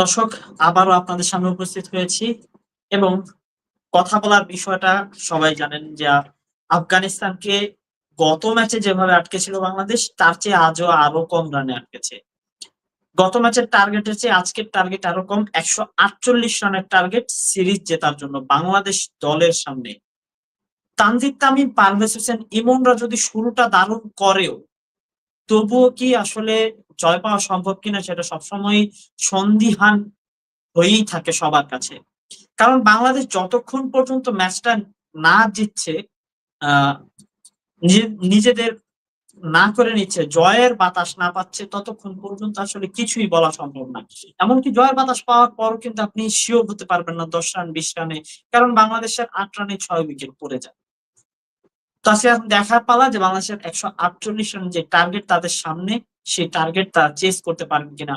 দর্শক, আবারও আপনাদের সামনে উপস্থিত হয়েছি এবং কথা বলার বিষয়টা সবাই জানেন যে আফগানিস্তানকে গত ম্যাচে যেভাবে আটকেছিল বাংলাদেশ, তার চেয়ে আজও আরও কম রানে আটকেছে। গত ম্যাচের টার্গেটের চেয়ে আজকের টার্গেট আরও কম, একশো আটচল্লিশ রানের টার্গেট সিরিজ জেতার জন্য বাংলাদেশ দলের সামনে। তানজিদ তামিম, পারভেজ হোসেন, ইমনরা যদি শুরুটা দারুণ করেও, তবুও কি আসলে জয় পাওয়া সম্ভব কিনা সেটা সবসময় সন্দিহান হয়েই থাকে সবার কাছে। কারণ বাংলাদেশ যতক্ষণ পর্যন্ত ম্যাচটা না জিতছে নিজেদের না করে নিচ্ছে, জয়ের বাতাস না পাচ্ছে, ততক্ষণ পর্যন্ত আসলে কিছুই বলা সম্ভব না। এমনকি জয়ের বাতাস পাওয়ার পরও কিন্তু আপনি শিওর হতে পারবেন না দশ রান, বিশ রানে, কারণ বাংলাদেশের আট রানে ছয় উইকেট পড়ে যায়। তো আজকে দেখার পালা যে বাংলাদেশের একশো আটচল্লিশ রান যে টার্গেট তাদের সামনে সেই টার্গেট তারা চেস করতে পারেন কিনা।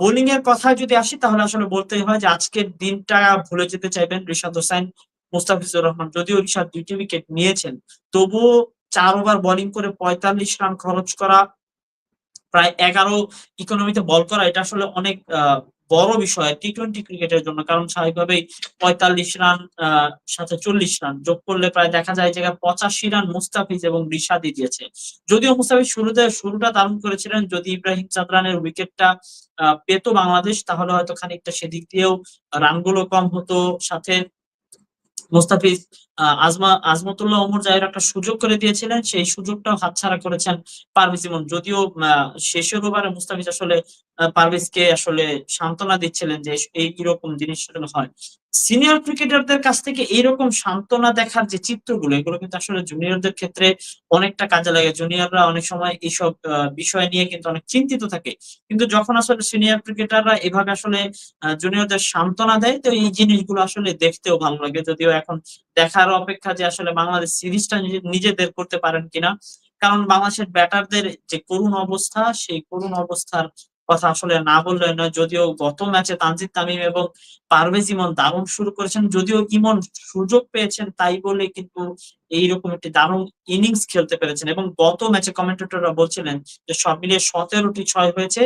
বোলিং এর কথা যদি আসি, তাহলে আসলে বলতেই হয় যে আজকের দিনটা ভুলে যেতে চাইবেন রিশাদ হোসেন, মুস্তাফিজুর রহমান। যদিও রিশাদ দুইটি উইকেট নিয়েছেন, তবুও চার ওভার বোলিং করে পঁয়তাল্লিশ রান খরচ করা, প্রায় এগারো ইকোনমিতে বল করা, এটা আসলে অনেক বড় বিষয় টি টোয়েন্টি ক্রিকেটের জন্য। কারণ স্বাভাবিকভাবেই পঁয়তাল্লিশ রান সাথে চল্লিশ রান যোগ করলে প্রায় দেখা যায় যে পঁচাশি রান মুস্তাফিজ এবং রিশাদি দিয়েছে। যদিও মুস্তাফিজ শুরুতে, শুরুটা দারুণ করেছিলেন। যদি ইব্রাহিম চাঁদরানের উইকেটটা পেত বাংলাদেশ, তাহলে হয়তো খানিকটা সেদিক দিয়েও রানগুলো কম হতো। সাথে মুস্তাফিজ আজমা, আজমতুল্লাহ ওমর একটা সুযোগ করে দিয়েছিলেন। সেই সুযোগটাও হাতছাড়া করেছেন পারভেজ ইমন। যদিও শেষের ওভারে মুস্তাফিজ আসলে পারভেজকে আসলে সান্ত্বনা দিচ্ছিলেন যে এই কীরকম জিনিস হয়। সিনিয়র ক্রিকেটারদের কাছ থেকে এইরকম সান্ত্বনা দেখার যে চিত্রগুলো, এগুলো কিন্তু আসলে জুনিয়রদের ক্ষেত্রে অনেকটা কাজে লাগে। জুনিয়ররা অনেক সময় এইসব বিষয় নিয়ে কিন্তু অনেক চিন্তিত থাকে। কিন্তু যখন আসলে সিনিয়র ক্রিকেটাররা এভাবে আসলে জুনিয়রদের সান্ত্বনা দেয়, তো এই জিনিসগুলো আসলে দেখতেও ভালো লাগে। যদিও এখন দেখার অপেক্ষা যে আসলে বাংলাদেশ সিরিজটা নিজেদের করতে পারেন কিনা। কারণ বাংলাদেশের ব্যাটারদের যে করুণ অবস্থা, সেই করুণ অবস্থার কথা আসলে না বললে নয়। যদিও গত ম্যাচে তানজিদ তামিম এবং পারভেজ ইমন দারুণ শুরু করেছেন, যদিও ইমন সুযোগ পেয়েছেন তাই বলে কিন্তু এইরকম একটি দারুণ ইনিংস খেলতে পেরেছেন। এবং গত ম্যাচে কমেন্টেটররা বলছিলেন যে সব মিলিয়ে সতেরোটি ছয় হয়েছে।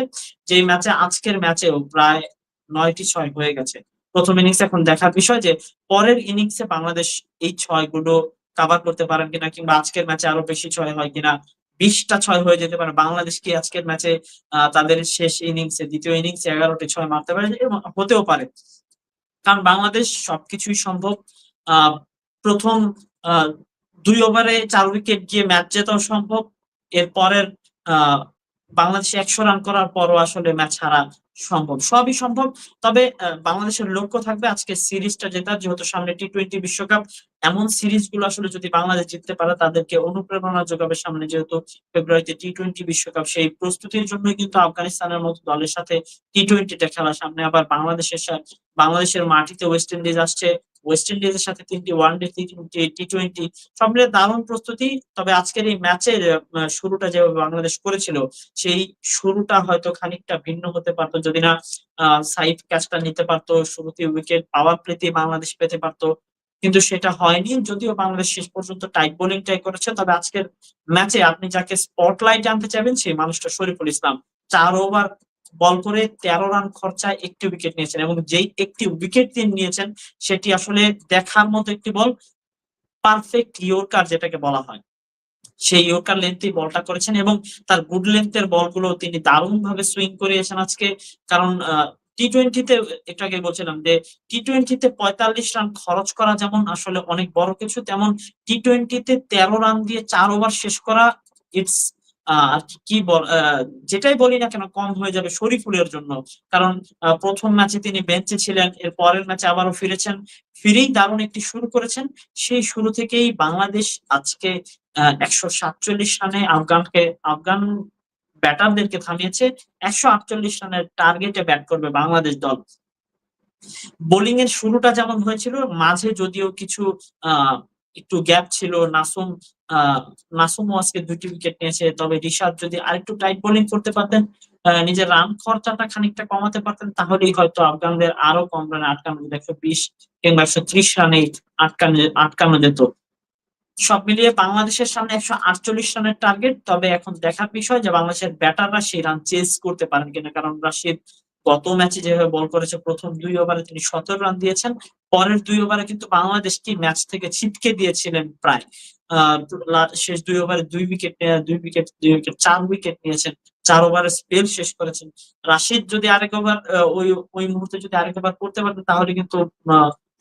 যে ম্যাচে, আজকের ম্যাচেও প্রায় নয়টি ছয় হয়ে গেছে। প্রথম ইনিংস এখন দেখার বিষয় যে পরের ইনিংসে বাংলাদেশ এই ছয়গুলো কাভার করতে পারেন কিনা কিংবা আজকের ম্যাচে আরও বেশি ছয় হয় কিনা, বিশটা ছয় হয়ে যেতে পারে। বাংলাদেশ কি আজকের ম্যাচে তাদের শেষ ইনিংসে দ্বিতীয় ইনিংসে এগারোটি ছয় মারতে পারে? হতেও পারে। কারণ বাংলাদেশ সবকিছুই সম্ভব। প্রথম দুই ওভারে চার উইকেট গিয়ে ম্যাচ জেতাও সম্ভব। এর পরের আহ বাংলাদেশ একশো রান করার পরও আসলে ম্যাচ হারা সম্ভব, সবই সম্ভব। তবে বাংলাদেশের লক্ষ্য থাকবে আজকে সিরিজটা জেতার, যেহেতু সামনে টি টোয়েন্টি বিশ্বকাপ, এমন সিরিজগুলো আসলে যদি বাংলাদেশ জিততে পারে, তাদেরকে অনুপ্রেরণা যোগাবে সামনে, যেহেতু ফেব্রুয়ারিতে টি টোয়েন্টি বিশ্বকাপ, সেই প্রস্তুতির জন্য কিন্তু আফগানিস্তানের মতো দলের সাথে টি টোয়েন্টিটা খেলা সামনে। আবার বাংলাদেশের বাংলাদেশের মাটিতে ওয়েস্ট ইন্ডিজ আসছে ওয়েস্ট ইন্ডিজের সাথে তিনটি ওয়ানডে টি টোয়েন্টি সব মিলে দারুণ প্রস্তুতি। তবে আজকের এই ম্যাচের শুরুটা যেভাবে বাংলাদেশ করেছিল, সেই শুরুটা হয়তো খানিকটা ভিন্ন হতে পারতো। যদি না সাইফ ক্যাচটা নিতে পারতো শুরুতে উইকেট পাওয়ার প্লেতে বাংলাদেশ পেতে পারতো। কিন্তু সেটা হয়নি, যদিও বাংলাদেশ শেষ পর্যন্ত টাইট বোলিং ট্রাই করেছে। তবে আজকের ম্যাচে আপনি যাকে স্পটলাইট আনতে চাইবেন, সেই মানুষটা শরীফুল ইসলাম। চার ওভার বল করে তেরো রান খরচায় একটি উইকেট নিয়েছেন এবং যেই একটি উইকেট তিনি নিয়েছেন, সেটি আসলে দেখার মতো একটি বল পারফেক্ট ইয়র্কার যেটাকে বলা হয়। সেই ইয়র্কার লেন্থে বলটা করেছেন এবং তার গুড লেন্থের বলগুলো তিনি দারুণ ভাবে সুইং করিয়েছেন আজকে। কারণ টি টোয়েন্টিতে একটু আগে বলছিলাম যে টি টোয়েন্টিতে পঁয়তাল্লিশ রান খরচ করা যেমন আসলে অনেক বড় কিছু, তেমন টি টোয়েন্টিতে তেরো রান দিয়ে চার ওভার শেষ করা ইটস কি যেটাই বলি না কেন কম হয়ে যাবে শরীফুলের জন্য। কারণ প্রথম ম্যাচে তিনি বেঞ্চে ছিলেন, এর পরের ম্যাচে আবারও ফিরেছেন। ফিরেই দারুণ একটি শুরু করেছেন। সেই শুরু থেকেই বাংলাদেশ আজকে একশো সাতচল্লিশ রানে আফগানকে, আফগান ব্যাটারদেরকে থামিয়েছে। একশো আটচল্লিশ রানের টার্গেটে ব্যাট করবে বাংলাদেশ দল। বোলিং এর শুরুটা যেমন হয়েছিল, মাঝে যদিও কিছু আহ একটু গ্যাপ ছিল, নাসুম নাসুমও আজকে দুটি উইকেট নিয়েছে। তবে রিশাদ যদি আরেকটু টাইট বোলিং করতে পারতেন নিজের রান খরচাটা খানিকটা কমাতে পারতেন, তাহলেই হয়তো আফগানদের আরও কম রানে আটকানো যেত একশো বিশ কিংবা একশো ত্রিশ রানে আটকানো আটকানো যেত। সব মিলিয়ে বাংলাদেশের সামনে একশো আটচল্লিশ রানের টার্গেট তবে এখন দেখার বিষয় যে বাংলাদেশের ব্যাটাররা সেই রান চেস করতে পারেন কিনা, কারণ রাশিদ গত ম্যাচে যেভাবে বল করেছে, প্রথম দুই ওভারে তিনি সতেরো রান দিয়েছেন। পরের দুই ওভারে কিন্তু বাংলাদেশকে ম্যাচ থেকে ছিটকে দিয়েছিলেন প্রায়। শেষ দুই ওভারে দুই উইকেট দুই উইকেট দুই উইকেট চার উইকেট নিয়েছেন। চার ওভারে স্পেল শেষ করেছেন। রাশিদ যদি আরেক ওভার ওই ওই মুহূর্তে যদি আরেক ওভার করতে পারতেন, তাহলে কিন্তু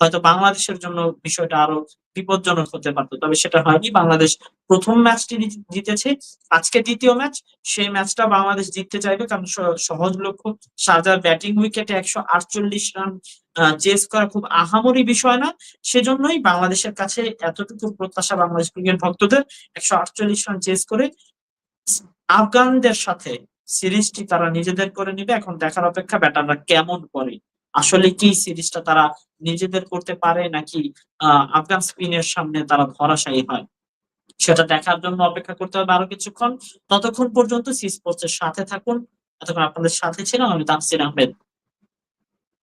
হয়তো বাংলাদেশের জন্য বিষয়টা আরও বিপজ্জনক হতে পারতো। তবে সেটা হয়নি। বাংলাদেশ প্রথম ম্যাচটি জিতেছে। আজকে দ্বিতীয় ম্যাচ। সেই ম্যাচটা বাংলাদেশ জিততে চাইবে কারণ সহজ লক্ষ্য। শারজার ব্যাটিং উইকেটে একশো আটচল্লিশ রান চেস করা খুব আহামরি বিষয় না। সেজন্যই বাংলাদেশের কাছে এতটুকু প্রত্যাশা বাংলাদেশ ক্রিকেট ভক্তদের। একশো আটচল্লিশ রান চেস করে আফগানদের সাথে সিরিজটি তারা নিজেদের করে নিবে। এখন দেখার অপেক্ষা ব্যাটাররা কেমন করে? আসলে কি সিরিজটা তারা নিজেদের করতে পারে নাকি আফগান স্পিনের সামনে তারা ধরাশায়ী হয়? সেটা দেখার জন্য অপেক্ষা করতে হবে আরও কিছুক্ষণ। ততক্ষণ পর্যন্ত সি স্পোর্টস এর সাথে থাকুন। এতক্ষণ আপনাদের সাথে ছিলাম আমি তাফসির আহমেদ।